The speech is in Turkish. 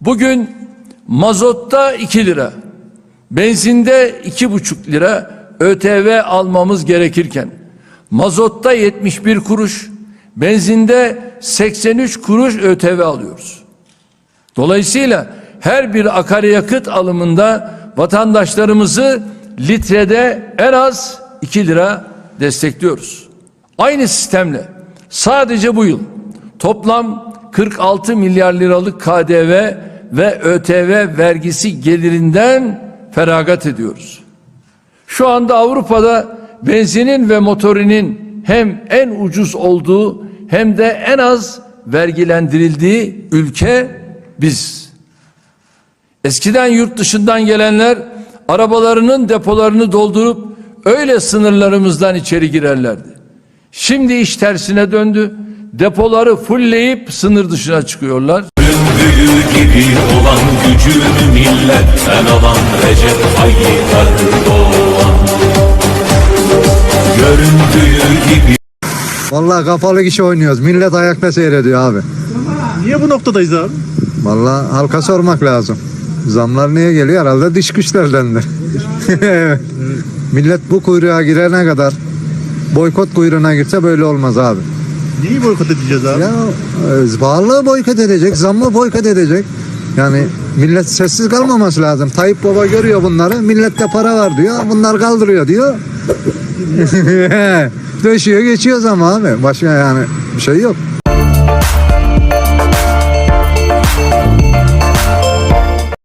Bugün mazotta 2 lira, benzinde 2,5 lira ÖTV almamız gerekirken mazotta 71 kuruş, benzinde 83 kuruş ÖTV alıyoruz. Dolayısıyla her bir akaryakıt alımında vatandaşlarımızı litrede en az 2 lira destekliyoruz. Aynı sistemle sadece bu yıl toplam 46 milyar liralık KDV ve ÖTV vergisi gelirinden feragat ediyoruz. Şu anda Avrupa'da benzinin ve motorinin hem en ucuz olduğu hem de en az vergilendirildiği ülke biz. Eskiden yurt dışından gelenler arabalarının depolarını doldurup öyle sınırlarımızdan içeri girerlerdi. Şimdi iş tersine döndü. Depoları fullleyip sınır dışına çıkıyorlar. Büyü gibi olan gücünü milletten alan Recep Tayyip Erdoğan Göründüğü gibi Vallahi kapalı kişi oynuyoruz. Millet ayakta seyrediyor abi. Niye bu noktadayız abi? Vallahi halka sormak lazım. Zamlar niye geliyor? Herhalde dış güçlerdendir. evet. Millet bu kuyruğa girene kadar boykot kuyruğuna girse böyle olmaz abi. Neyi boykot edeceğiz abi? Ya e, varlığı boykot edecek, zammı boykot edecek. Yani millet sessiz kalmaması lazım. Tayyip Baba görüyor bunları. Millette para var diyor. Bunlar kaldırıyor diyor. Döşüyor geçiyor ama abi. Başka yani bir şey yok.